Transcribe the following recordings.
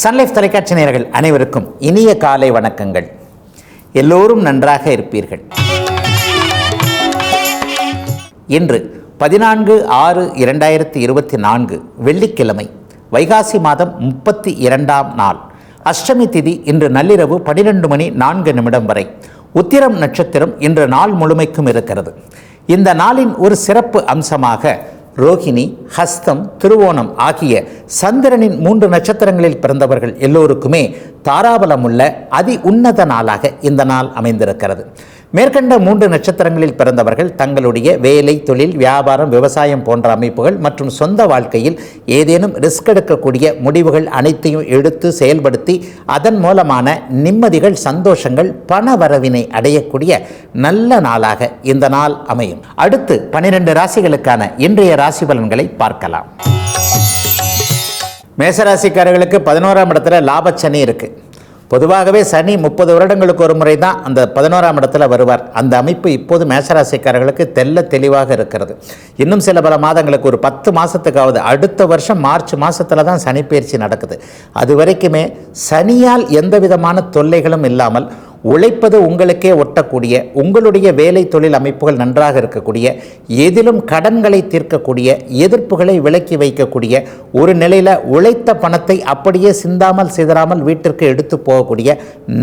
Sun Life தொலைக்காட்சி நேயர்கள் அனைவருக்கும் இனிய காலை வணக்கங்கள். எல்லோரும் நன்றாக இருப்பீர்கள். இன்று பதினான்கு ஆறு இரண்டாயிரத்தி இருபத்தி நான்கு வெள்ளிக்கிழமை வைகாசி மாதம் முப்பத்தி இரண்டாம் நாள். அஷ்டமி திதி இன்று நள்ளிரவு பனிரெண்டு மணி நான்கு நிமிடம் வரை. உத்திரம் நட்சத்திரம் இன்று நாள் முழுமைக்கும் இருக்கிறது. இந்த நாளின் ஒரு சிறப்பு அம்சமாக ரோகிணி ஹஸ்தம் திருவோணம் ஆகிய சந்திரனின் மூன்று நட்சத்திரங்களில் பிறந்தவர்கள் எல்லோருக்குமே தாராபலமுள்ள அதி உன்னத நாளாக இந்த நாள் அமைந்திருக்கிறது. மேற்கண்ட மூன்று நட்சத்திரங்களில் பிறந்தவர்கள் தங்களுடைய வேலை தொழில் வியாபாரம் விவசாயம் போன்ற அமைப்புகள் மற்றும் சொந்த வாழ்க்கையில் ஏதேனும் ரிஸ்க் எடுக்கக்கூடிய முடிவுகள் அனைத்தையும் எடுத்து செயல்படுத்தி அதன் மூலமான நிம்மதிகள் சந்தோஷங்கள் பண வரவினை அடையக்கூடிய நல்ல நாளாக இந்த நாள் அமையும். அடுத்து பனிரெண்டு ராசிகளுக்கான இன்றைய ராசி பலன்களை பார்க்கலாம். மேசராசிக்காரர்களுக்கு பதினோராம் இடத்துல லாபச்சனி இருக்கு. பொதுவாகவே சனி முப்பது வருடங்களுக்கு ஒரு முறை தான் அந்த பதினோராம் இடத்துல வருவார். அந்த அமைப்பு இப்போது மேசராசிக்காரர்களுக்கு தெல்ல தெளிவாக இருக்கிறது. இன்னும் சில பல மாதங்களுக்கு ஒரு பத்து மாதத்துக்காவது அடுத்த வருஷம் மார்ச் மாதத்தில் தான் சனி பயிற்சி நடக்குது. அது வரைக்குமே சனியால் எந்த விதமான தொல்லைகளும் இல்லாமல் உழைப்பது உங்களுக்கே ஒட்டக்கூடிய உங்களுடைய வேலை தொழில் அமைப்புகள் நன்றாக இருக்கக்கூடிய எதிலும் கடன்களை தீர்க்கக்கூடிய எதிர்ப்புகளை விலக்கி வைக்கக்கூடிய ஒரு நிலையில் உழைத்த பணத்தை அப்படியே சிந்தாமல் சிதறாமல் வீட்டிற்கு எடுத்து போகக்கூடிய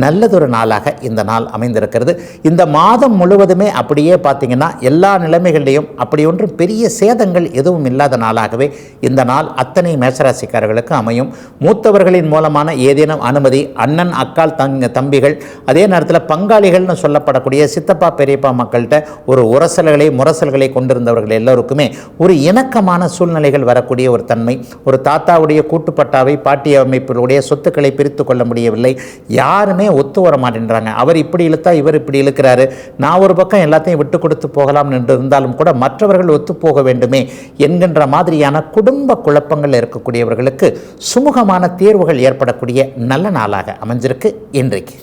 நல்லதொரு நாளாக இந்த நாள் அமைந்திருக்கிறது. இந்த மாதம் முழுவதுமே அப்படியே பார்த்தீங்கன்னா எல்லா நிலைமைகளிலையும் அப்படி ஒன்றும் பெரிய சேதங்கள் எதுவும் இல்லாத நாளாகவே இந்த நாள் அத்தனை மேசராசிக்காரர்களுக்கு அமையும். மூத்தவர்களின் மூலமான ஏதேனும் அனுமதி அண்ணன் அக்கால் தங்க தம்பிகள் அதே நேரத்தில் பங்காளிகள்னு சொல்லப்படக்கூடிய சித்தப்பா பெரியப்பா மக்கள்கிட்ட ஒரு உரசல்களை முரசல்களை கொண்டிருந்தவர்கள் எல்லோருக்குமே ஒரு இணக்கமான சூழ்நிலைகள் வரக்கூடிய ஒரு தன்மை. ஒரு தாத்தாவுடைய கூட்டுப்பட்டாவை பாட்டி அமைப்பினுடைய சொத்துக்களை பிரித்து கொள்ள முடியவில்லை. யாருமே ஒத்து வர மாட்டேன்றாங்க. அவர் இப்படி இழுத்தா இவர் இப்படி இழுக்கிறாரு. நான் ஒரு பக்கம் எல்லாத்தையும் விட்டு கொடுத்து போகலாம் என்று இருந்தாலும் கூட மற்றவர்கள் ஒத்து போக வேண்டுமே என்கின்ற மாதிரியான குடும்ப குழப்பங்கள் இருக்கக்கூடியவர்களுக்கு சுமூகமான தேர்வுகள் ஏற்படக்கூடிய நல்ல நாளாக அமைஞ்சிருக்கு இன்றைக்கு.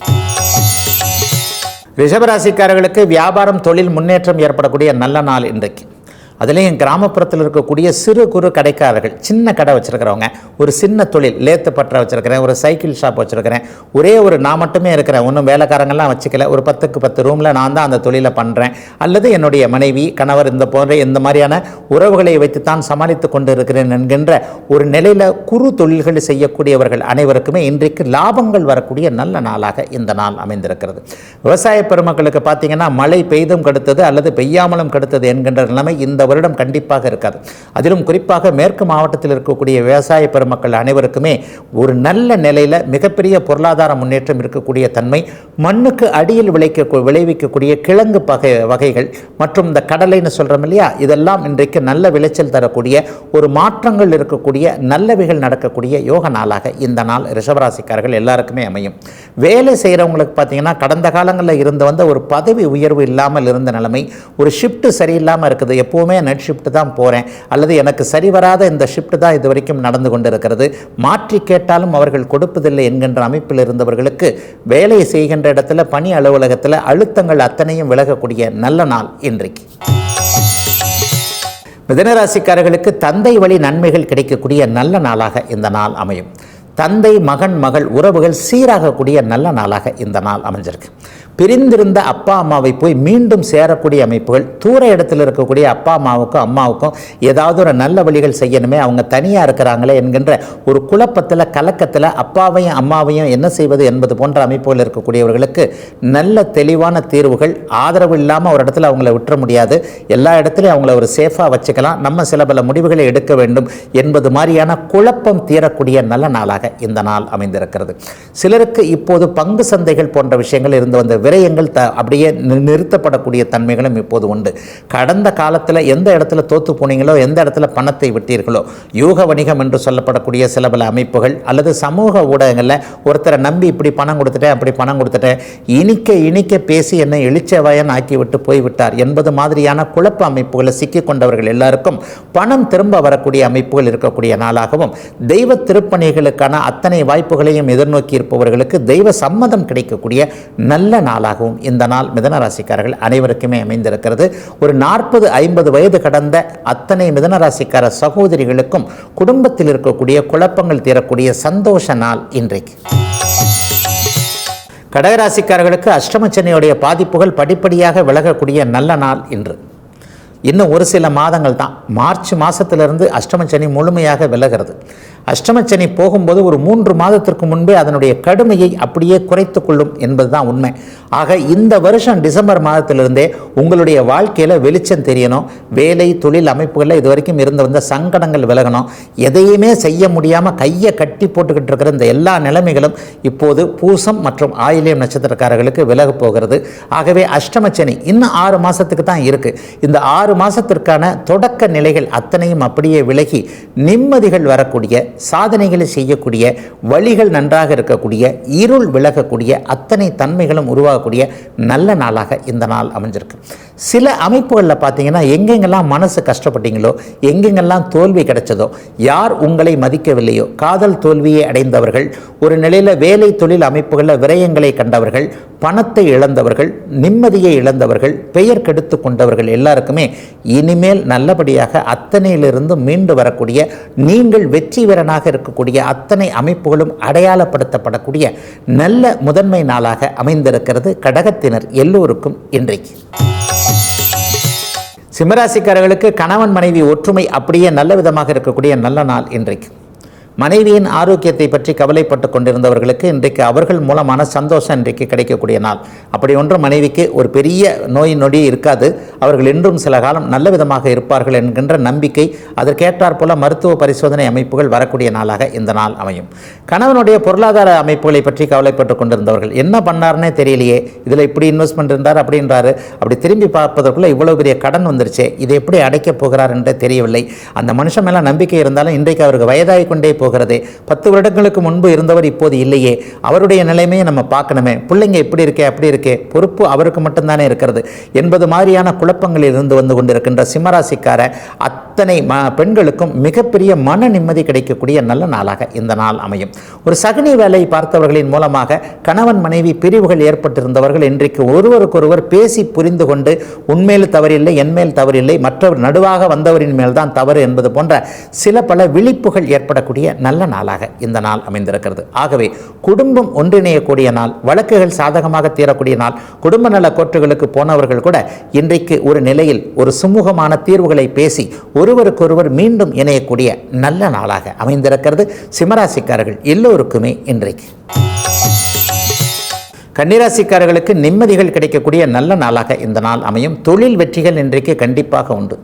ரிஷபராசிக்காரர்களுக்கு வியாபாரம் தொழில் முன்னேற்றம் ஏற்படக்கூடிய நல்ல நாள் இன்றைக்கு. அதுலேயும் கிராமப்புறத்தில் இருக்கக்கூடிய சிறு குறு கடைக்காரர்கள் சின்ன கடை வச்சுருக்கிறவங்க ஒரு சின்ன தொழில் லேத்து பற்ற வச்சுருக்கிறேன் ஒரு சைக்கிள் ஷாப் வச்சுருக்கிறேன் ஒரே ஒரு நான் மட்டுமே இருக்கிறேன் ஒன்றும் வேலைக்காரங்கள்லாம் வச்சுக்கல ஒரு பத்துக்கு பத்து ரூமில் நான் தான் அந்த தொழிலை பண்ணுறேன் அல்லது என்னுடைய மனைவி கணவர் இந்த போன்ற இந்த மாதிரியான உறவுகளை வைத்து தான் சமாளித்து கொண்டு இருக்கிறேன் என்கின்ற ஒரு நிலையில் குறு தொழில்கள் செய்யக்கூடியவர்கள் அனைவருக்குமே இன்றைக்கு லாபங்கள் வரக்கூடிய நல்ல நாளாக இந்த நாள் அமைந்திருக்கிறது. விவசாய பெருமக்களுக்கு பார்த்தீங்கன்னா மழை பெய்தும் கெடுத்தது அல்லது பெய்யாமலும் கெடுத்தது என்கின்ற நிலைமை இந்த வருடம் கண்டிப்பாக இருக்காது. அதிலும் குறிப்பாக மேற்கு மாவட்டத்தில் இருக்கக்கூடிய விவசாய பெருமக்கள் அனைவருக்குமே ஒரு நல்ல நிலையில் மிகப்பெரிய பொருளாதார முன்னேற்றம் இருக்கக்கூடிய தன்மை மண்ணுக்கு அடியில் விளைக்க விளைவிக்கக்கூடிய கிழங்கு பகை வகைகள் மற்றும் இந்த கடலைன்னு சொல்கிறோம் இல்லையா? இதெல்லாம் இன்றைக்கு நல்ல விளைச்சல் தரக்கூடிய ஒரு மாற்றங்கள் இருக்கக்கூடிய நல்லவைகள் நடக்கக்கூடிய யோக நாளாக இந்த நாள் ரிஷபராசிக்காரர்கள் எல்லாருக்குமே அமையும். வேலை செய்கிறவங்களுக்கு பார்த்தீங்கன்னா கடந்த காலங்களில் இருந்து வந்த ஒரு பதவி உயர்வு இல்லாமல் இருந்த நிலைமை ஒரு ஷிஃப்ட் சரியில்லாமல் இருக்குது. எப்போவுமே நைட் ஷிஃப்ட்டு தான் போகிறேன் அல்லது எனக்கு சரி வராத இந்த ஷிஃப்ட் தான் இது வரைக்கும் நடந்து கொண்டு இருக்கிறது மாற்றி கேட்டாலும் அவர்கள் கொடுப்பதில்லை என்கின்ற அமைப்பில் இருந்தவர்களுக்கு வேலை செய்கின்ற இடத்துல பணி அலுவலகத்தில் அழுத்தங்கள் அத்தனையும் விலகக்கூடிய நல்ல நாள் இன்றைக்கு. மிதனராசிக்காரர்களுக்கு தந்தை வழி நன்மைகள் கிடைக்கக்கூடிய நல்ல நாளாக இந்த நாள் அமையும். தந்தை மகன் மகள் உறவுகள் சீராகக்கூடிய நல்ல நாளாக இந்த நாள் அமைஞ்சிருக்கு. பிரிந்திருந்த அப்பா அம்மாவை போய் மீண்டும் சேரக்கூடிய அமைப்புகள் தூர இடத்தில் இருக்கக்கூடிய அப்பா அம்மாவுக்கும் அம்மாவுக்கும் ஏதாவது ஒரு நல்ல வழிகள் செய்யணுமே அவங்க தனியாக இருக்கிறாங்களே என்கின்ற ஒரு குழப்பத்தில் கலக்கத்தில் அப்பாவையும் அம்மாவையும் என்ன செய்வது என்பது போன்ற அமைப்புகள் இருக்கக்கூடியவர்களுக்கு நல்ல தெளிவான தீர்வுகள் ஆதரவு இல்லாமல் ஒரு இடத்துல அவங்கள விட்டுற முடியாது. எல்லா இடத்துலையும் அவங்கள ஒரு சேஃபாக வச்சுக்கலாம். நம்ம சில பல முடிவுகளை எடுக்க வேண்டும் என்பது மாதிரியான குழப்பம் தீரக்கூடிய நல்ல நாளாக இந்த நாள் அமைந்திருக்கிறது. சிலருக்கு இப்போது பங்கு சந்தைகள் போன்ற விஷயங்கள் இருந்து வந்த விரயங்கள் த அப்படியே நிறுத்தப்படக்கூடிய தன்மைகளும் இப்போது உண்டு. கடந்த காலத்தில் எந்த இடத்துல தோத்து போனீங்களோ எந்த இடத்துல பணத்தை விட்டீர்களோ யூக வணிகம் என்று சொல்லப்படக்கூடிய சில பல அமைப்புகள் அல்லது சமூக ஊடகங்களில் ஒருத்தரை நம்பி இப்படி பணம் கொடுத்துட்டேன் அப்படி பணம் கொடுத்துட்டேன் இனிக்க இனிக்க பேசி என்னை இழிச்சவாயன் ஆக்கிவிட்டு போய்விட்டார் என்பது மாதிரியான குழப்ப அமைப்புகளை சிக்கி கொண்டவர்கள் எல்லாருக்கும் பணம் திரும்ப வரக்கூடிய அமைப்புகள் இருக்கக்கூடிய நாளாகவும் தெய்வ திருப்பணிகளுக்கான அத்தனை வாய்ப்புகளையும் எதிர்நோக்கி இருப்பவர்களுக்கு தெய்வ சம்மதம் கிடைக்கக்கூடிய நல்ல நாள் நாளாகவும் இந்த நாள் மிதனராசிக்காரர்கள் அனைவருக்குமே அமைந்திருக்கிறது. ஒரு நாற்பது ஐம்பது வயது கடந்த அத்தனை மிதனராசிக்கார சகோதரிகளுக்கும் குடும்பத்தில் இருக்கக்கூடிய குழப்பங்கள் தீரக்கூடிய சந்தோஷ நாள் இன்றைக்கு. கடகராசிக்காரர்களுக்கு அஷ்டமச்சனையுடைய பாதிப்புகள் படிப்படியாக விலகக்கூடிய நல்ல நாள் இன்று. இன்னும் ஒரு சில மாதங்கள் தான். மார்ச் மாதத்திலிருந்து அஷ்டமச்சனி முழுமையாக விலகிறது. அஷ்டமச்சனி போகும்போது ஒரு மூன்று மாதத்திற்கு முன்பே அதனுடைய கடுமையை அப்படியே குறைத்து கொள்ளும் என்பதுதான் உண்மை. ஆக இந்த வருஷம் டிசம்பர் மாதத்திலிருந்தே உங்களுடைய வாழ்க்கையில் வெளிச்சம் தெரியணும். வேலை தொழில் அமைப்புகளில் இது வரைக்கும் இருந்து வந்த சங்கடங்கள் விலகணும். எதையுமே செய்ய முடியாமல் கையை கட்டி போட்டுக்கிட்டு இருக்கிற இந்த எல்லா நிலைமைகளும் இப்போது பூசம் மற்றும் ஆயிலியம் நட்சத்திரக்காரர்களுக்கு விலக போகிறது. ஆகவே அஷ்டமச்சனி இன்னும் ஆறு மாதத்துக்கு தான் இருக்குது இந்த ஆறு மாதத்திற்கான தொடக்க நிலைகள் அத்தனையும் அப்படியே விலகி நிம்மதிகள் வரக்கூடிய சாதனைகளை செய்யக்கூடிய வழிகள் நன்றாக இருக்கக்கூடிய இருள் விலகக்கூடிய அத்தனை தன்மைகளும் உருவாகக்கூடிய நல்ல நாளாக இந்த நாள் அமைஞ்சிருக்கு. சில அமைப்புகளில் பார்த்தீங்கன்னா எங்கெங்கெல்லாம் மனசு கஷ்டப்பட்டீங்களோ எங்கெங்கெல்லாம் தோல்வி கிடைச்சதோ யார் உங்களை மதிக்கவில்லையோ காதல் தோல்வியை அடைந்தவர்கள் ஒரு நிலையில் வேலை தொழில் அமைப்புகளில் விரயங்களை கண்டவர்கள் பணத்தை இழந்தவர்கள் நிம்மதியை இழந்தவர்கள் பெயர் கெடுத்து கொண்டவர்கள் எல்லாருக்குமே இனிமேல் நல்லபடியாக அத்தனையிலிருந்து மீண்டு வரக்கூடிய நீங்கள் வெற்றி வீரனாக இருக்கக்கூடிய அத்தனை அமைப்புகளும் அடையாளப்படுத்தப்படக்கூடிய நல்ல முதன்மை நாளாக அமைந்திருக்கிறது கடகத்தினர் எல்லோருக்கும் இன்றைக்கு. சிம்மராசிக்காரர்களுக்கு கணவன் மனைவி ஒற்றுமை அப்படியே நல்ல விதமாக இருக்கக்கூடிய நல்ல நாள் இன்றைக்கு. மனைவியின் ஆரோக்கியத்தை பற்றி கவலைப்பட்டு கொண்டிருந்தவர்களுக்கு இன்றைக்கு அவர்கள் மூலமான சந்தோஷம் இன்றைக்கு கிடைக்கக்கூடிய நாள். அப்படி ஒன்றும் மனைவிக்கு ஒரு பெரிய நோய் நொடி இருக்காது. அவர்கள் இன்றும் சில காலம் நல்ல விதமாக இருப்பார்கள் என்கின்ற நம்பிக்கை அதற்கேற்றாற் போல மருத்துவ பரிசோதனை அமைப்புகள் வரக்கூடிய நாளாக இந்த நாள் அமையும். கணவனுடைய பொருளாதார அமைப்புகளை பற்றி கவலைப்பட்டு கொண்டிருந்தவர்கள் என்ன பண்ணார்னே தெரியலையே இதில் இப்படி இன்வெஸ்ட்மெண்ட் இருந்தார் அப்படின்றாரு. அப்படி திரும்பி பார்ப்பதற்குள்ள இவ்வளவு பெரிய கடன் வந்துருச்சு இதை எப்படி அடைக்கப் போகிறார் என்றே தெரியவில்லை. அந்த மனுஷன் மேலே நம்பிக்கை இருந்தாலும் இன்றைக்கு அவருக்கு வயதாகி கொண்டே போகிறதே. பத்து வருடங்களுக்கு முன்பு இருந்தவர் இப்போது இல்லையே. அவருடைய நிலைமையை நம்ம பார்க்கணுமே. பிள்ளைங்க இப்படி இருக்கே அப்படி இருக்கே. பொறுப்பு அவருக்கு மட்டும்தானே இருக்கிறது. என்பது மாதிரியான குழப்பங்களில் இருந்து வந்து கொண்டிருக்கின்ற சிம்மராசிக்கார அத்தனை ம பெண்களுக்கும் மிகப்பெரிய மன நிம்மதி கிடைக்கக்கூடிய நல்ல நாளாக இந்த நாள் அமையும். ஒரு சகுனி வேலை பார்த்தவர்களின் மூலமாக கணவன் மனைவி பிரிவுகள் ஏற்பட்டிருந்தவர்கள் இன்றைக்கு ஒருவருக்கொருவர் பேசி புரிந்து கொண்டு உண்மையில் தவறில்லை என்மேல் தவறில்லை மற்றவர் நடுவாக வந்தவரின் மேல் தான் தவறு என்பது போன்ற சில பல விழிப்புகள் ஏற்படக்கூடிய நல்ல நாளாக இந்த நாள் அமைந்திருக்கிறது. ஆகவே குடும்பம் ஒன்றிணையக்கூடிய நாள் வழக்குகள் சாதகமாக தீரக்கூடிய நாள் குடும்ப நல கோர்ட்டுகளுக்கு போனவர்கள் கூட இன்றைக்கு ஒரு நிலையில் ஒரு சுமூகமான தீர்வுகளை பேசி ஒரு ஒருவருக்கொருவர் மீண்டும் இணையக்கூடிய நல்ல நாளாக அமைந்திருக்கிறது. சிம்மராசிக்காரர்கள் எல்லோருக்குமே இன்றைக்கு. கன்னிராசிக்காரர்களுக்கு நிம்மதிகள் கிடைக்கக்கூடிய நல்ல நாளாக இந்த நாள் அமையும். தொழில் வெற்றிகள் இன்றைக்கு கண்டிப்பாக உண்டு.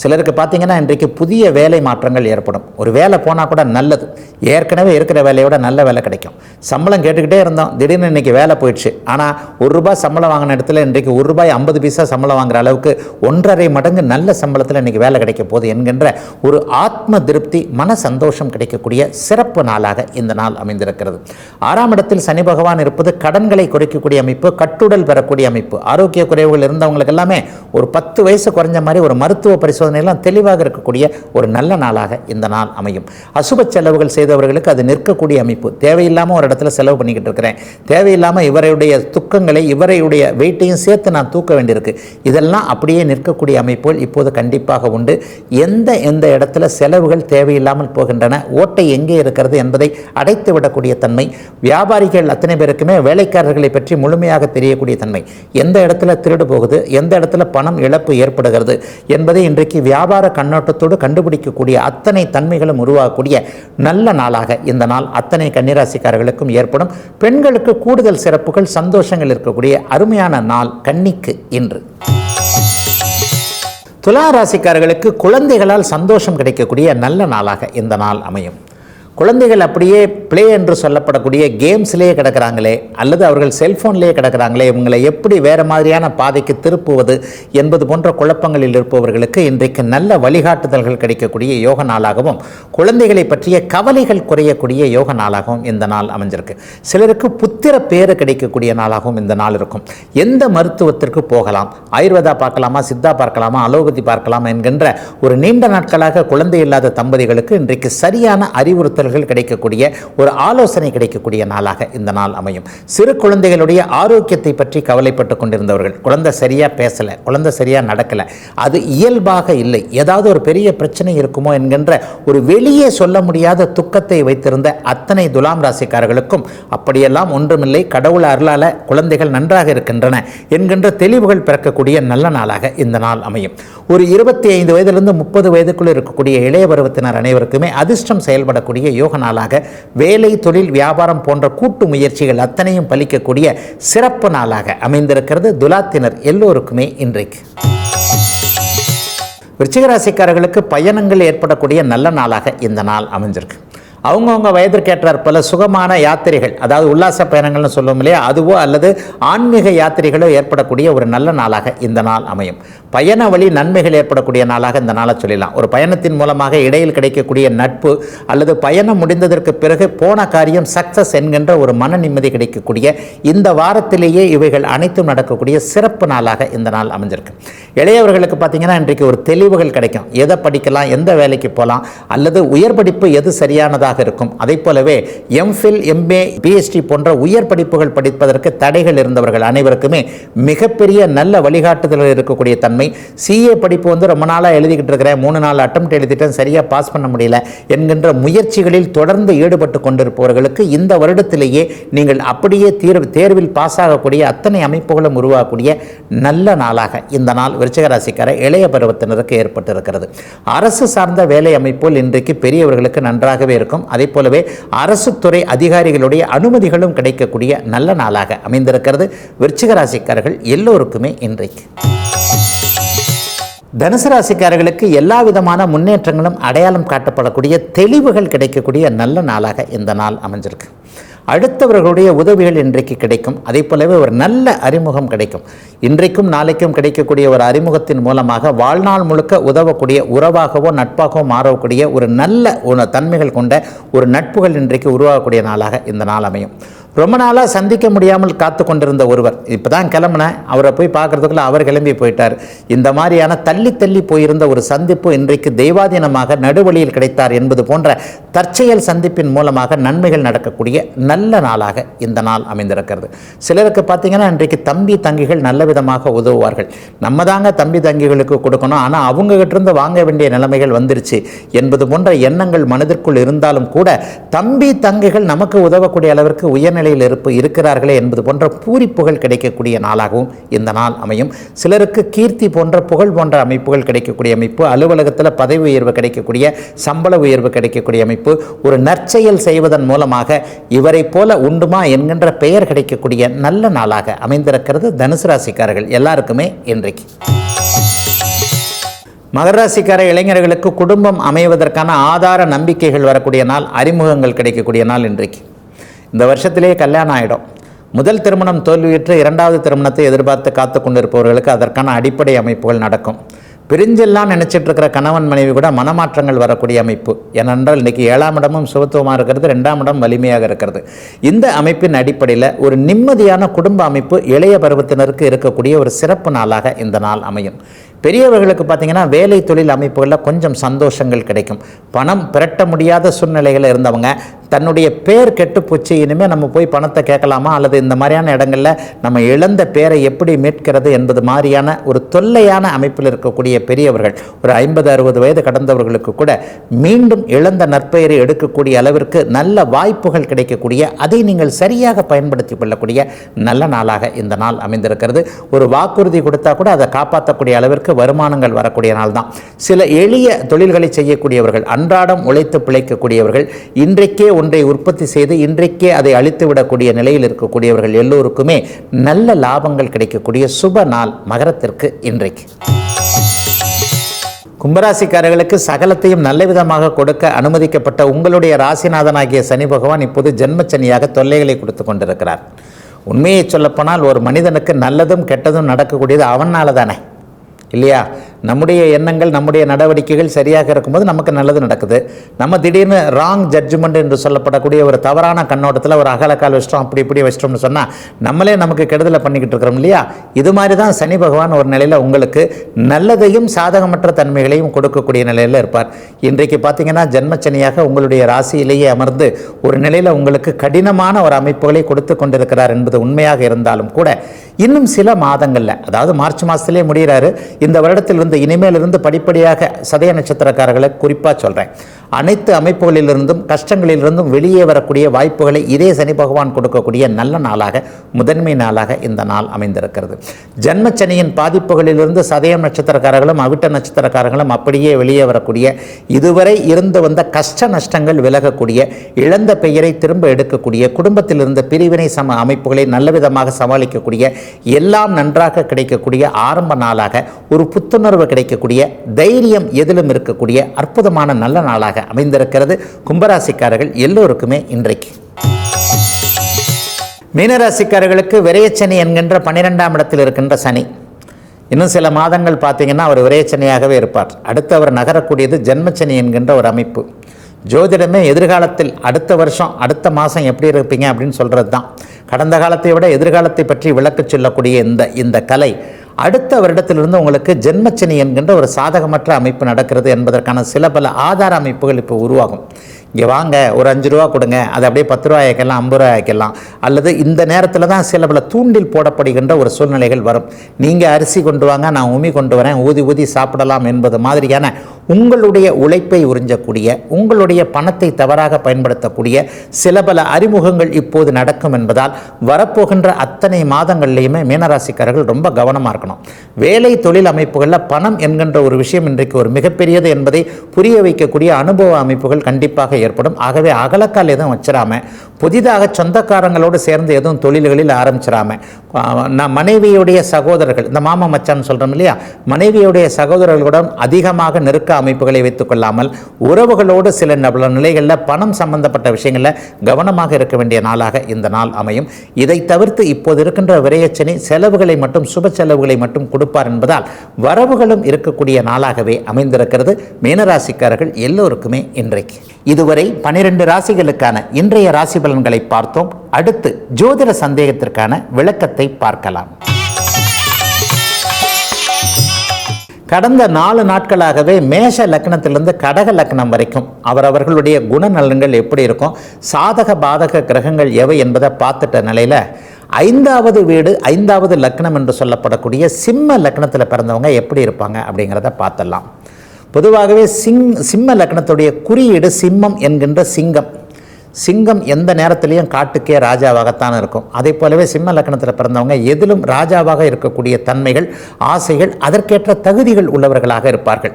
சிலருக்கு பார்த்தீங்கன்னா இன்றைக்கு புதிய வேலை மாற்றங்கள் ஏற்படும். ஒரு வேலை போனால் கூட நல்லது. ஏற்கனவே இருக்கிற வேலையோட நல்ல வேலை கிடைக்கும். சம்பளம் கேட்டுக்கிட்டே இருந்தோம். திடீர்னு இன்றைக்கி வேலை போயிடுச்சு. ஆனால் ஒரு ரூபாய் சம்பளம் வாங்கின இடத்துல இன்றைக்கு ஒரு ரூபாய் ஐம்பது பைசா சம்பளம் வாங்குற அளவுக்கு ஒன்றரை மடங்கு நல்ல சம்பளத்தில் இன்றைக்கி வேலை கிடைக்க போகுது என்கின்ற ஒரு ஆத்ம திருப்தி மன சந்தோஷம் கிடைக்கக்கூடிய சிறப்பு நாளாக இந்த நாள் அமைந்திருக்கிறது. ஆறாம் இடத்தில் சனி பகவான் இருப்பது கடன்களை குறைக்கக்கூடிய அமைப்பு கட்டுடல் பெறக்கூடிய அமைப்பு. ஆரோக்கிய குறைவுகள் இருந்தவங்களுக்கு எல்லாமே ஒரு பத்து வயசு குறைஞ்ச மாதிரி ஒரு மருத்துவ பரிசோதனை பரிசோதனையெல்லாம் தெளிவாக இருக்கக்கூடிய ஒரு நல்ல நாளாக இந்த நாள் அமையும். அசுப செலவுகள் செய்தவர்களுக்கு அது நிற்கக்கூடிய அமைப்பு. தேவையில்லாமல் ஒரு இடத்துல செலவு பண்ணிக்கிட்டு இருக்கிறேன். தேவையில்லாமல் இவருடைய துக்கங்களை இவரையுடைய வெயிட்டையும் சேர்த்து நான் தூக்க வேண்டியிருக்கு. இதெல்லாம் அப்படியே நிற்கக்கூடிய அமைப்புகள் இப்போது கண்டிப்பாக உண்டு. எந்த எந்த இடத்துல செலவுகள் தேவையில்லாமல் போகின்றன ஓட்டை எங்கே இருக்கிறது என்பதை அடைத்து விடக்கூடிய தன்மை வியாபாரிகள் அத்தனை பேருக்குமே வேலைக்காரர்களை பற்றி முழுமையாக தெரியக்கூடிய தன்மை. எந்த இடத்துல திருடு போகுது எந்த இடத்துல பணம் இழப்பு ஏற்படுகிறது என்பதை இன்றைக்கு வியாபார கண்ணோட்டத்தோடு கண்டுபிடிக்கக்கூடிய அத்தனை தன்மைகளும் உருவாகக்கூடிய நல்ல நாளாக இந்த நாள் அத்தனை கன்னிராசிக்காரர்களுக்கும் ஏற்படும். பெண்களுக்கு கூடுதல் சிறப்புகள் சந்தோஷங்கள் இருக்கக்கூடிய அருமையான நாள் கன்னிக்கு இன்று. துலா ராசிக்காரர்களுக்கு குழந்தைகளால் சந்தோஷம் கிடைக்கக்கூடிய நல்ல நாளாக இந்த நாள் அமையும். குழந்தைகள் அப்படியே பிளே என்று சொல்லப்படக்கூடிய கேம்ஸ்லேயே கிடக்கிறாங்களே அல்லது அவர்கள் செல்ஃபோன்லேயே கிடக்கிறாங்களே இவங்களை எப்படி வேறு மாதிரியான பாதைக்கு திருப்புவது என்பது போன்ற குழப்பங்களில் இருப்பவர்களுக்கு இன்றைக்கு நல்ல வழிகாட்டுதல்கள் கிடைக்கக்கூடிய யோக நாளாகவும் குழந்தைகளை பற்றிய கவலைகள் குறையக்கூடிய யோக நாளாகவும் இந்த நாள் அமைஞ்சிருக்கு. சிலருக்கு புத்திர பேறு கிடைக்கக்கூடிய நாளாகவும் இந்த நாள் இருக்கும். எந்த மருத்துவத்திற்கு போகலாம்? ஆயுர்வேதா பார்க்கலாமா சித்தா பார்க்கலாமா அலோபதி பார்க்கலாமா என்கின்ற ஒரு நீண்ட நாட்களாக குழந்தை இல்லாத தம்பதிகளுக்கு இன்றைக்கு சரியான அறிவுறுத்தல் வழிகாட்டுதல்கள் கிடைக்கக்கூடிய ஒரு ஆலோசனை கிடைக்கக்கூடிய நாளாக இந்த நாள் அமையும். சிறு குழந்தைகளுடைய ஆரோக்கியத்தை பற்றி கவலைப்பட்டு கொண்டிருந்தவர்கள் குழந்தை சரியாக பேசலை குழந்தை சரியாக நடக்கலை அது இயல்பாக இல்லை. ஏதாவது ஒரு பெரிய பிரச்சனை இருக்குமோ என்கின்ற ஒரு வெளியே சொல்ல முடியாத துக்கத்தை வைத்திருந்த அத்தனை துலாம் ராசிக்காரர்களுக்கும் அப்படியெல்லாம் ஒன்றுமில்லை. கடவுள் அருளால குழந்தைகள் நன்றாக இருக்கின்றன என்கின்ற தெளிவுகள் பிறக்கக்கூடிய நல்ல நாளாக இந்த நாள் அமையும். ஒரு இருபத்தி ஐந்து வயதிலிருந்து முப்பது வயதுக்குள் இருக்கக்கூடிய இளைய பருவத்தினர் அனைவருக்குமே அதிர்ஷ்டம் செயல்படக்கூடிய யோக நாளாக வேலை தொழில் வியாபாரம் போன்ற கூட்டு முயற்சிகள் அத்தனையும் பலிக்கக்கூடிய சிறப்பு நாளாக அமைந்திருக்கிறது. துலாத்தினர் எல்லோருக்குமே இன்றைக்கு. விருச்சிகராசிக்காரர்களுக்கு பயணங்கள் ஏற்படக்கூடிய நல்ல நாளாக இந்த நாள் அமைஞ்சிருக்கு. அவங்கவுங்க வயதிற்கேற்றார் பல சுகமான யாத்திரைகள் அதாவது உல்லாச பயணங்கள்னு சொல்லுவோம் இல்லையா அதுவோ அல்லது ஆன்மீக யாத்திரைகளோ ஏற்படக்கூடிய ஒரு நல்ல நாளாக இந்த நாள் அமையும். பயண வழி நன்மைகள் ஏற்படக்கூடிய நாளாக இந்த நாளை சொல்லலாம் ஒரு பயணத்தின் மூலமாக இடையில் கிடைக்கக்கூடிய நட்பு அல்லது பயணம் முடிந்ததற்கு பிறகு போன காரியம் சக்சஸ் என்கின்ற ஒரு மன நிம்மதி கிடைக்கக்கூடிய இந்த வாரத்திலேயே இவைகள் அனைத்தும் நடக்கக்கூடிய சிறப்பு நாளாக இந்த நாள் அமைஞ்சிருக்கு. இளையவர்களுக்கு பார்த்தீங்கன்னா இன்றைக்கு ஒரு தெளிவுகள் கிடைக்கும். எதை படிக்கலாம் எந்த வேலைக்கு போகலாம் அல்லது உயர் படிப்பு எது சரியானதாக இருக்கும். அதே போலவே எம்ஃபில் எம்ஏ பிஎஸ்டி போன்ற உயர் படிப்புகள் படிப்பதற்கு தடைகள் இருந்தவர்கள் அனைவருக்குமே மிகப்பெரிய நல்ல வழிகாட்டுதல்கள் இருக்கக்கூடிய தன்மை. சிஏ படிப்பு வந்து ரொம்ப நாளாக எழுதிக்கிட்டு இருக்கிறேன். மூணு நாள் அட்டம் எழுதிட்டேன். சரியாக பாஸ் பண்ண முடியல என்கின்ற முயற்சிகளில் தொடர்ந்து ஈடுபட்டு கொண்டிருப்பவர்களுக்கு இந்த வருடத்திலேயே நீங்கள் அப்படியே தீர்வு தேர்வில் பாஸ் ஆகக்கூடிய அத்தனை அமைப்புகளும் உருவாகக்கூடிய நல்ல நாளாக இந்த நாள் விருச்சகராசிக்கார இளைய பருவத்தினருக்கு ஏற்பட்டிருக்கிறது. அரசு சார்ந்த வேலை அமைப்புகள் இன்றைக்கு பெரியவர்களுக்கு நன்றாகவே இருக்கும். அதே போலவே அரசு துறை அதிகாரிகளுடைய அனுமதிகளும் கிடைக்கக்கூடிய நல்ல நாளாக அமைந்திருக்கிறது. விருச்சிக ராசிக்காரர்கள் எல்லோருக்குமே இன்றைக்கு. தனுசு ராசிக்காரர்களுக்கு எல்லா விதமான முன்னேற்றங்களும் அடையாளம் காட்டப்படக்கூடிய தெளிவுகள் கிடைக்கக்கூடிய நல்ல நாளாக இந்த நாள் அமைஞ்சிருக்கு. அடுத்தவர்களுடைய உதவிகள் இன்றைக்கு கிடைக்கும். அதே போலவே ஒரு நல்ல அறிமுகம் கிடைக்கும். இன்றைக்கும் நாளைக்கும் கிடைக்கக்கூடிய ஒரு அறிமுகத்தின் மூலமாக வாழ்நாள் முழுக்க உதவக்கூடிய உறவாகவோ நட்பாகவோ மாறக்கூடிய ஒரு நல்ல உண தன்மைகள் கொண்ட ஒரு நட்புகள் இன்றைக்கு உருவாகக்கூடிய நாளாக இந்த நாள் அமையும். ரொம்ப நாளாக சந்திக்க முடியாமல் காத்து கொண்டிருந்த ஒருவர். இப்போ தான் கிளம்புனேன். அவரை போய் பார்க்கறதுக்குள்ள அவர் கிளம்பி போயிட்டார். இந்த மாதிரியான தள்ளி தள்ளி போயிருந்த ஒரு சந்திப்பு இன்றைக்கு தெய்வாதீனமாக நடுவழியில் கிடைத்தார் என்பது போன்ற தற்செயல் சந்திப்பின் மூலமாக நன்மைகள் நடக்கக்கூடிய நல்ல நாளாக இந்த நாள் அமைந்திருக்கிறது. சிலருக்கு பார்த்தீங்கன்னா இன்றைக்கு தம்பி தங்கிகள் நல்ல விதமாக உதவுவார்கள். நம்ம தாங்க தம்பி தங்கிகளுக்கு கொடுக்கணும். ஆனால் அவங்ககிட்டருந்து வாங்க வேண்டிய நிலைமைகள் வந்துருச்சு என்பது போன்ற எண்ணங்கள் மனதிற்குள் இருந்தாலும் கூட தம்பி தங்கைகள் நமக்கு உதவக்கூடிய அளவிற்கு உயர்நிலையில் இருப்பு இருக்கிறார்களே என்பது போன்ற பூரிப்புகள் கிடைக்கக்கூடிய நாளாகவும் இந்த நாள் அமையும். சிலருக்கு கீர்த்தி போன்ற புகழ் போன்ற அமைப்புகள் கிடைக்கக்கூடிய அமைப்பு அலுவலகத்தில் பதவி உயர்வு கிடைக்கக்கூடிய சம்பள உயர்வு கிடைக்கக்கூடிய அமைப்பு ஒரு நற்செயல் செய்வதன் மூலமாக இவரை போல உண்டுமா என்கின்ற பெயர் கிடைக்கக்கூடிய நல்ல நாளாக அமைந்திருக்கிறது தனுசு ராசிக்காரர்கள் எல்லாருக்குமே இன்றைக்கு. மகராசிக்கார இளைஞர்களுக்கு குடும்பம் அமைவதற்கான ஆதார நம்பிக்கைகள் வரக்கூடிய நாள் அறிமுகங்கள் கிடைக்கக்கூடிய நாள் இன்றைக்கு. இந்த வருஷத்திலேயே கல்யாணம் ஆகிடும் முதல் திருமணம் தோல்வியுற்று இரண்டாவது திருமணத்தை எதிர்பார்த்து காத்து கொண்டிருப்பவர்களுக்கு அதற்கான அடிப்படை அமைப்புகள் நடக்கும். பிரிஞ்செல்லாம் நினச்சிட்டு இருக்கிற கணவன் மனைவி கூட மனமாற்றங்கள் வரக்கூடிய அமைப்பு. ஏனென்றால் இன்றைக்கி ஏழாம் இடமும் சுபத்துவமாக இருக்கிறது ரெண்டாம் இடம் வலிமையாக இருக்கிறது. இந்த அமைப்பின் அடிப்படையில் ஒரு நிம்மதியான குடும்ப அமைப்பு இளைய பருவத்தினருக்கு இருக்கக்கூடிய ஒரு சிறப்பு நாளாக இந்த நாள் அமையும். பெரியவர்களுக்கு பார்த்தீங்கன்னா வேலை தொழில் அமைப்புகளில் கொஞ்சம் சந்தோஷங்கள் கிடைக்கும். பணம் பிரட்ட முடியாத சூழ்நிலைகளில் இருந்தவங்க தன்னுடைய பேர் கெட்டு போச்சு இனிமேல் நம்ம போய் பணத்தை கேட்கலாமா? அல்லது இந்த மாதிரியான இடங்களில் நம்ம இழந்த பேரை எப்படி மீட்கிறது என்பது மாதிரியான ஒரு தொல்லையான அமைப்பில் இருக்கக்கூடிய பெரியவர்கள் ஒரு ஐம்பது அறுபது வயது கடந்தவர்களுக்கு கூட மீண்டும் இழந்த நற்பெயரை எடுக்கக்கூடிய அளவிற்கு நல்ல வாய்ப்புகள் கிடைக்கக்கூடிய அதை நீங்கள் சரியாக பயன்படுத்தி கொள்ளக்கூடிய நல்ல நாளாக இந்த நாள் அமைந்திருக்கிறது. ஒரு வாக்குறுதி கொடுத்தா கூட அதை காப்பாற்றக்கூடிய அளவிற்கு வருமானங்கள் வரக்கூடிய நாள் தான் சில எளிய தொழில்களை செய்யக்கூடியவர்கள் அன்றாடம் உழைத்து பிழைக்கக்கூடியவர்கள் இன்றைக்கே ஒன்றை உற்பத்தி செய்து இன்றைக்கே அதை அழித்து விடக்கூடிய நிலையில் இருக்கக்கூடியவர்கள் எல்லோருக்குமே நல்ல லாபங்கள் கிடைக்கக்கூடிய சுப நாள் மகரத்திற்கு இன்றைக்கு. கும்பராசிக்காரர்களுக்கு சகலத்தையும் நல்ல விதமாக கொடுக்க அனுமதிக்கப்பட்ட உங்களுடைய ராசிநாதனாகிய சனி பகவான் இப்போது ஜென்மச்சனியாக தொல்லைகளை கொடுத்து கொண்டிருக்கிறார். உண்மையை சொல்லப்போனால் ஒரு மனிதனுக்கு நல்லதும் கெட்டதும் நடக்கக்கூடியது அவனால் தானே. இல்லையா? நம்முடைய எண்ணங்கள் நம்முடைய நடவடிக்கைகள் சரியாக இருக்கும்போது நமக்கு நல்லது நடக்குது. நம்ம திடீர்னு ராங் ஜட்ஜ்மெண்ட் என்று சொல்லப்படக்கூடிய ஒரு தவறான கண்ணோட்டத்தில் ஒரு அகலக்கால் வச்சிட்டோம் அப்படி இப்படி வச்சிட்டோம்னு சொன்னால் நம்மளே நமக்கு கெடுதலை பண்ணிக்கிட்டு இருக்கிறோம் இல்லையா? இது மாதிரி தான் சனி பகவான் ஒரு நிலையில் உங்களுக்கு நல்லதையும் சாதகமற்ற தன்மைகளையும் கொடுக்கக்கூடிய நிலையில் இருப்பார். இன்றைக்கு பார்த்தீங்கன்னா ஜென்மச்சனியாக உங்களுடைய ராசியிலேயே அமர்ந்து ஒரு நிலையில் உங்களுக்கு கடினமான ஒரு அமைப்புகளை கொடுத்து கொண்டிருக்கிறார் என்பது உண்மையாக இருந்தாலும் கூட இன்னும் சில மாதங்களில் அதாவது மார்ச் மாதத்திலே முடிகிறாரு இந்த வருடத்தில் வருடத்திலிருந்து இனிமேலிருந்து படிப்படியாக சதய நட்சத்திரக்காரர்களை குறிப்பாக சொல்கிறேன் அனைத்து அமைப்புகளிலிருந்தும் கஷ்டங்களிலிருந்தும் வெளியே வரக்கூடிய வாய்ப்புகளை இதே சனி பகவான் கொடுக்கக்கூடிய நல்ல நாளாக முதன்மை நாளாக இந்த நாள் அமைந்திருக்கிறது. ஜென்மச்சனியின் பாதிப்புகளிலிருந்து சதயம் நட்சத்திரக்காரர்களும் அவிட்ட நட்சத்திரக்காரர்களும் அப்படியே வெளியே வரக்கூடிய இதுவரை இருந்து வந்த கஷ்ட நஷ்டங்கள் விலகக்கூடிய இழந்த பெயரை திரும்ப எடுக்கக்கூடிய குடும்பத்தில் இருந்த பிரிவினை சம அமைப்புகளை நல்லவிதமாக சமாளிக்கக்கூடிய எல்லாம் நன்றாக கிடைக்கக்கூடிய ஆரம்ப நாளாக ஒரு புத்துணர்வு கிடைக்கக்கூடிய தைரியம் எதிலும் இருக்கக்கூடிய அற்புதமான நல்ல நாளாக அமைந்திருக்கிறது. கும்பராசிக்காரர்கள் எல்லோருக்குமே இன்றைக்கு. மீனராசிக்காரர்களுக்கு விரையச்சனி என்கின்ற பன்னிரெண்டாம் இடத்தில் இருக்கின்ற சனி. இன்னும் சில மாதங்கள் பார்த்தீங்கன்னா அவர் விரையச்சனையாகவே இருப்பார். அடுத்து அவர் நகரக்கூடியது ஜென்மச்சனி என்கின்ற ஒரு அமைப்பு. ஜோதிடமே எதிர்காலத்தில் அடுத்த வருஷம் அடுத்த மாதம் எப்படி இருப்பீங்க அப்படின்னு சொல்கிறது தான் கடந்த காலத்தை விட எதிர்காலத்தை பற்றி விளக்கச் சொல்லக்கூடிய இந்த இந்த கலை அடுத்த வருடத்திலிருந்து உங்களுக்கு ஜென்மச்சனி என்கின்ற ஒரு சாதகமற்ற அமைப்பு நடக்கிறது என்பதற்கான சில பல ஆதார அமைப்புகள் இப்போ உருவாகும். இங்கே வாங்க ஒரு அஞ்சு ரூபா கொடுங்க அதை அப்படியே பத்து ரூபா ஆக்கலாம் ஐம்பது ரூபா ஆக்கலாம் அல்லது இந்த நேரத்தில் தான் சில பல தூண்டில் போடப்படுகின்ற ஒரு சூழ்நிலைகள் வரும். நீங்கள் அரிசி கொண்டு வாங்க நான் உமி கொண்டு வரேன் ஊதி ஊதி சாப்பிடலாம் என்பது மாதிரியான உங்களுடைய உழைப்பை உறிஞ்சக்கூடிய உங்களுடைய பணத்தை தவறாக பயன்படுத்தக்கூடிய சில பல அறிமுகங்கள் இப்போது நடக்கும் என்பதால் வரப்போகின்ற அத்தனை மாதங்கள்லையுமே மீனராசிக்காரர்கள் ரொம்ப கவனமாக இருக்கணும். வேலை தொழில் அமைப்புகளில் பணம் என்கின்ற ஒரு விஷயம் இன்றைக்கு ஒரு மிகப்பெரியது என்பதை புரிய வைக்கக்கூடிய அனுபவ அமைப்புகள் கண்டிப்பாக ஏற்படும். ஆகவே அகலக்கால் எதுவும் வச்சிடாம புதிதாக சொந்தக்காரங்களோடு சேர்ந்து எதுவும் தொழில்களில் ஆரம்பிச்சிடாம நான் மனைவியுடைய சகோதரர்கள் இந்த மாமா மச்சான் சொல்கிறோம் இல்லையா? மனைவியுடைய சகோதரர்களுடன் அதிகமாக நெருக்க அமைப்புகளை வைத்துக் கொள்ளாமல் உறவுகளோடு சில நபல நிலைகளில் பணம் சம்பந்தப்பட்ட விஷயங்களில் கவனமாக இருக்க வேண்டிய நாளாக இந்த நாள் அமையும். இதை தவிர்த்து இப்போது இருக்கின்ற விரையச்சனி செலவுகளை மட்டும் சுப செலவுகளை மட்டும் கொடுப்பார் என்பதால் வரவுகளும் இருக்கக்கூடிய நாளாகவே அமைந்திருக்கிறது. மீனராசிக்காரர்கள் எல்லோருக்குமே இன்றைக்கு. இதுவரை பனிரெண்டு ராசிகளுக்கான இன்றைய ராசி பலன்களை பார்த்தோம். அடுத்து ஜோதிட சந்தேகத்திற்கான விளக்கத்தை பார்க்கலாம். கடந்த நாலு நாட்களாகவே மேஷ லக்னத்திலிருந்து கடக லக்னம் வரைக்கும் அவரவர்களுடைய குணநலன்கள் எப்படி இருக்கும்? சாதக பாதக கிரகங்கள் எவை என்பதை பார்த்துட்ட நிலையில் ஐந்தாவது வீடு ஐந்தாவது லக்னம் என்று சொல்லப்படக்கூடிய சிம்ம லக்னத்தில் பிறந்தவங்க எப்படி இருப்பாங்க அப்படிங்கிறத பார்த்துடலாம். பொதுவாகவே சிங் சிம்ம லக்னத்துடைய குறியீடு சிம்மம் என்கின்ற சிங்கம். சிங்கம் எந்த நேரத்திலையும் காட்டுக்கே ராஜாவாகத்தான் இருக்கும். அதே போலவே சிம்ம லக்னத்தில் பிறந்தவங்க எதிலும் ராஜாவாக இருக்கக்கூடிய தன்மைகள் ஆசைகள் அதற்கேற்ற தகுதிகள் உள்ளவர்களாக இருப்பார்கள்.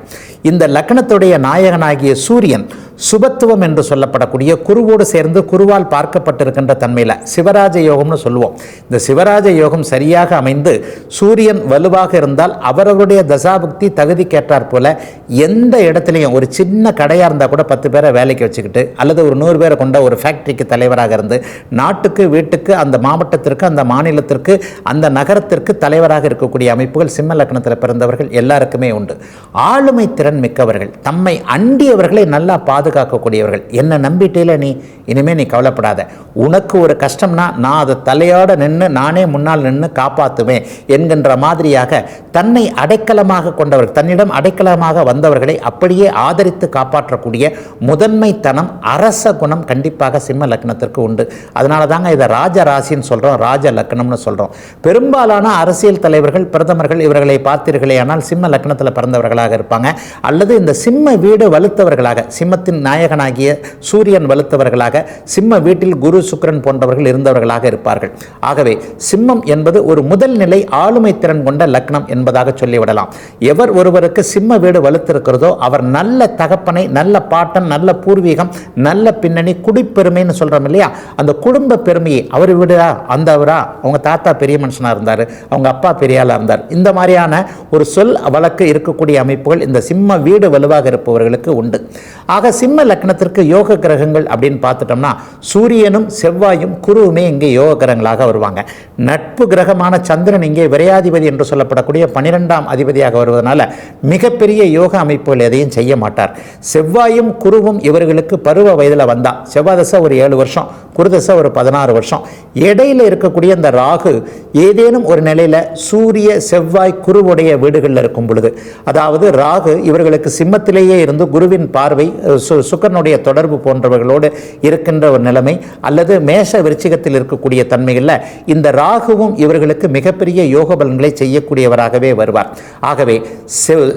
இந்த லக்னத்துடைய நாயகனாகிய சூரியன் சுபத்துவம் என்று சொல்லப்படக்கூடிய குருவோடு சேர்ந்து குருவால் பார்க்கப்பட்டிருக்கின்ற தன்மையில் சிவராஜ யோகம்னு சொல்லுவோம். இந்த சிவராஜ யோகம் சரியாக அமைந்து சூரியன் வலுவாக இருந்தால் அவரவருடைய தசாபுக்தி தகுதி கேட்டார் போல எந்த இடத்துலையும் ஒரு சின்ன கடையாக இருந்தால் கூட பத்து பேரை வேலைக்கு வச்சுக்கிட்டு அல்லது ஒரு நூறு பேரை கொண்ட ஒரு ஃபேக்ட்ரிக்கு தலைவராக இருந்து நாட்டுக்கு வீட்டுக்கு அந்த மாவட்டத்திற்கு அந்த மாநிலத்திற்கு அந்த நகரத்திற்கு தலைவராக இருக்கக்கூடிய அமைப்புகள் சிம்ம லக்னத்தில் பிறந்தவர்கள் எல்லாருக்குமே உண்டு. ஆளுமை திறன் மிக்கவர்கள் தம்மை அண்டியவர்களை நல்லா பாதுகாக்கக்கூடியவர்கள். என்ன நம்பிட்டேல நீ? இனிமேல் நீ கவலைப்படாத. உனக்கு ஒரு கஷ்டம்னா நான் அதை தலையோட நின்று நானே முன்னால் நின்று காப்பாற்றுவேன் என்கின்ற மாதிரியாக தன்னை அடைக்கலமாக கொண்டவர்கள் தன்னிடம் அடைக்கலமாக வந்தவர்களை அப்படியே ஆதரித்து காப்பாற்றக்கூடிய முதன்மைத்தனம் அரச குணம் கண்டிப்பாக சிம்ம லக்னத்திற்கு உண்டு. அதனால தாங்க இதை ராஜ ராசின்னு சொல்கிறோம் ராஜ லக்னம்னு சொல்கிறோம் பெரும்பாலான அரசியல் தலைவர்கள் பிரதமர்கள் இவர்களை பார்த்தீர்களே ஆனால் சிம்ம லக்னத்தில் பிறந்தவர்களாக இருப்பாங்க. அல்லது இந்த சிம்ம வீடு வலுத்தவர்களாக சிம்மத்தின் நாயகனாகிய சூரியன் வலுத்தவர்களாக சிம்ம வீட்டில் குரு சுக்கரன் போன்றவர்கள் இருந்தவர்களாக இருப்பார்கள். ஆகவே சிம்மம் என்பது ஒரு முதல் நிலை ஆளுமை திறன் கொண்ட லக்னம் என்பதாக சொல்லிவிடலாம். எவர் ஒருவருக்கு சிம்ம வீடு வலுத்திருக்கிறதோ அவர் நல்ல தகப்பனை நல்ல பாட்டன் நல்ல பூர்வீகம் நல்ல பின்னணி குடி குடிப்பெருமைன்னு சொல்கிறோம் இல்லையா? அந்த குடும்ப பெருமையை அவர் விடா அந்தவரா அவங்க தாத்தா பெரிய மனுஷனாக இருந்தார் அவங்க அப்பா பெரிய ஆளாக இருந்தார். இந்த மாதிரியான ஒரு சொல் வழக்கு இருக்கக்கூடிய அமைப்புகள் இந்த சிம்ம வீடு வலுவாக இருப்பவர்களுக்கு உண்டு. ஆக சிம்ம லக்னத்திற்கு யோக கிரகங்கள் அப்படின்னு பார்த்துட்டோம்னா சூரியனும் செவ்வாயும் குருவுமே இங்கே யோக கிரகங்களாக வருவாங்க. நட்பு கிரகமான சந்திரன் இங்கே விரையாதிபதி என்று சொல்லப்படக்கூடிய பனிரெண்டாம் அதிபதியாக வருவதனால மிகப்பெரிய யோக அமைப்புகள் எதையும் செய்ய மாட்டார். செவ்வாயும் குருவும் இவர்களுக்கு பருவ வயதில் வந்தால் செவ்வாய் தசை ஒரு ஏழு வருஷம் குருதசை ஒரு பதினாறு வருஷம். இடையில இருக்கக்கூடிய இந்த ராகு ஏதேனும் ஒரு நிலையில சூரிய செவ்வாய் குருவுடைய வீடுகளில் இருக்கும் பொழுது அதாவது ராகு இவர்களுக்கு சிம்மத்திலேயே இருந்து குருவின் பார்வை சு- தொடர்பு போன்றவர்களோடு இருக்கின்ற ஒரு நிலைமை அல்லது மேஷ விருச்சிகத்தில் இருக்கக்கூடிய தன்மைகளில் இந்த ராகுவும் இவர்களுக்கு மிகப்பெரிய யோக பலன்களை செய்யக்கூடியவராகவே வருவார். ஆகவே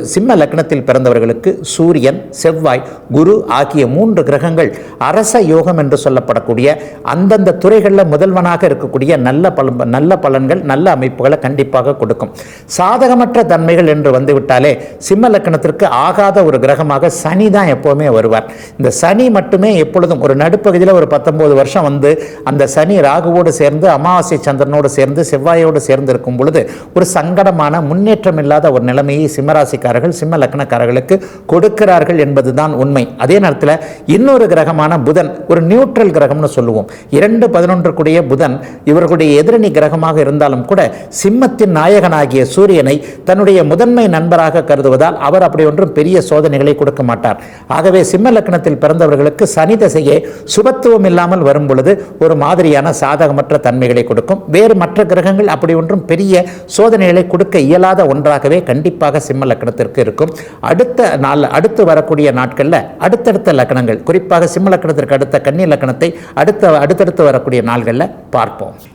சிம்ம லக்னத்தில் பிறந்தவர்களுக்கு சூரியன் செவ்வாய் குரு ஆகிய மூன்று கிரகங்கள் அரச யோகம் என்று சொல்லப்படக்கூடிய அந்தந்த துறைகளில் முதல்வனாக இருக்கக்கூடிய நல்ல பலன் நல்ல பலன் பலன்கள் நல்ல அமைப்புகளை கண்டிப்பாக கொடுக்கும். சாதகமற்ற தன்மைகள் என்று வந்துவிட்டாலே சிம்ம லக்னத்திற்கு ஆகாத ஒரு கிரகமாக சனி தான் எப்போவுமே வருவார். இந்த சனி மட்டுமே எப்பொழுதும் ஒரு நடுப்பகுதியில் ஒரு பத்தொம்போது வருஷம் வந்து அந்த சனி ராகுவோடு சேர்ந்து அமாவாசை சந்திரனோடு சேர்ந்து செவ்வாயோடு சேர்ந்து இருக்கும் பொழுது ஒரு சங்கடமான முன்னேற்றம் இல்லாத ஒரு நிலைமையை சிம்மராசிக்காரர்கள் சிம்ம லக்னக்காரர்களுக்கு கொடுக்கிறார்கள் என்பதுதான் உண்மை. அதே நேரத்தில் இன்னொரு கிரகமான புதன் ஒரு நியூட்ரல் கிரகம்னு சொல்லுவோம். இரண்டு பதினொன்றுக்குடைய புதன் இவர்களுடைய எதிரணி கிரகமாக இருந்தாலும் கூட சிம்மத்தின் நாயகனாகிய சூரியனை தன்னுடைய முதன்மை நண்பராக கருதுவதால் அவர் அப்படி ஒன்றும் பெரிய சோதனைகளை கொடுக்க மாட்டார். ஆகவே சிம்ம லக்னத்தில் பிறந்தவர்களுக்கு சனி தசையே சுபத்துவம் இல்லாமல் வரும் பொழுது ஒரு மாதிரியான சாதகமற்ற தன்மைகளை கொடுக்கும். வேறு மற்ற கிரகங்கள் அப்படி ஒன்றும் பெரிய சோதனைகளை கொடுக்க இயலாத ஒன்றாகவே கண்டிப்பாக சிம்ம லக்னத்திற்கு இருக்கும். அடுத்த நாள் அடுத்து வரக்கூடிய நாட்களில் அடுத்தடுத்த லக்னங்கள் குறிப்பாக சிம்ம லக்னத்திற்கு அடுத்த கன்னி லக்னத்தை அடுத்த அடுத்தடுத்து வரக்கூடிய நாள்களில் பார்ப்போம்.